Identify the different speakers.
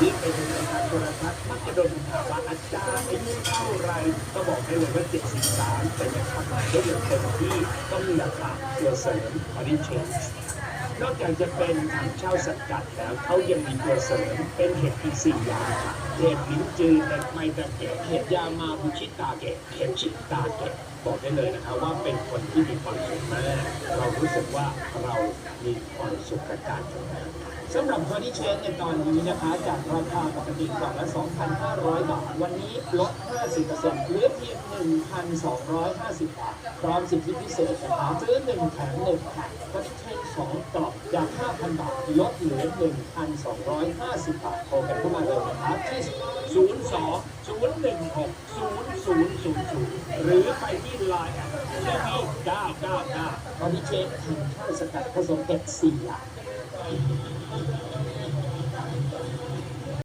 Speaker 1: รือไปดูรายการโทรทัศน์มักจะโดนถามว่าอาจารย์อายุเท่าไรก็บอกได้เลยว่า73แต่ยังทำงานได้อย่างเต็มที่ต้องมีราคาตัวเสริมออริเชนนอกจากจะเป็นถังเช่าสกัดแล้วเขายังมีตัวเสริมเป็นเห็ดอีกสี่อย่างค่ะเห็ดลิ้นจือเห็ดไมตาเกะเห็ดยามาบุชิตาเกะเห็ดชิตาเกะบอกได้เลยนะคะว่าเป็นคนที่มีความสุขมากเรารู้สึกว่าเรามีความสุขกับการทำงาน สำหรับเฟอร์นิเจอร์ในตอนนี้นะคะจากราคาปกติกล่องละ 2,500 บาท วันนี้ลด 50%เหลือเพียง 1,250 บาท พร้อมสิทธิพิเศษนะคะซื้อ1แถม1ค่ะเฟอร์นิเจอร์2กล่องจาก 5,000 บาท ลดเหลือ 1,250 บาทโทรกันเข้ามาเลยนะคะที่ 02 016 0000 หรือไปที่ไลน์ที่9 9 ตอนนี้เค้กข้าวสกัดผสมเห็ดสี่อย่าง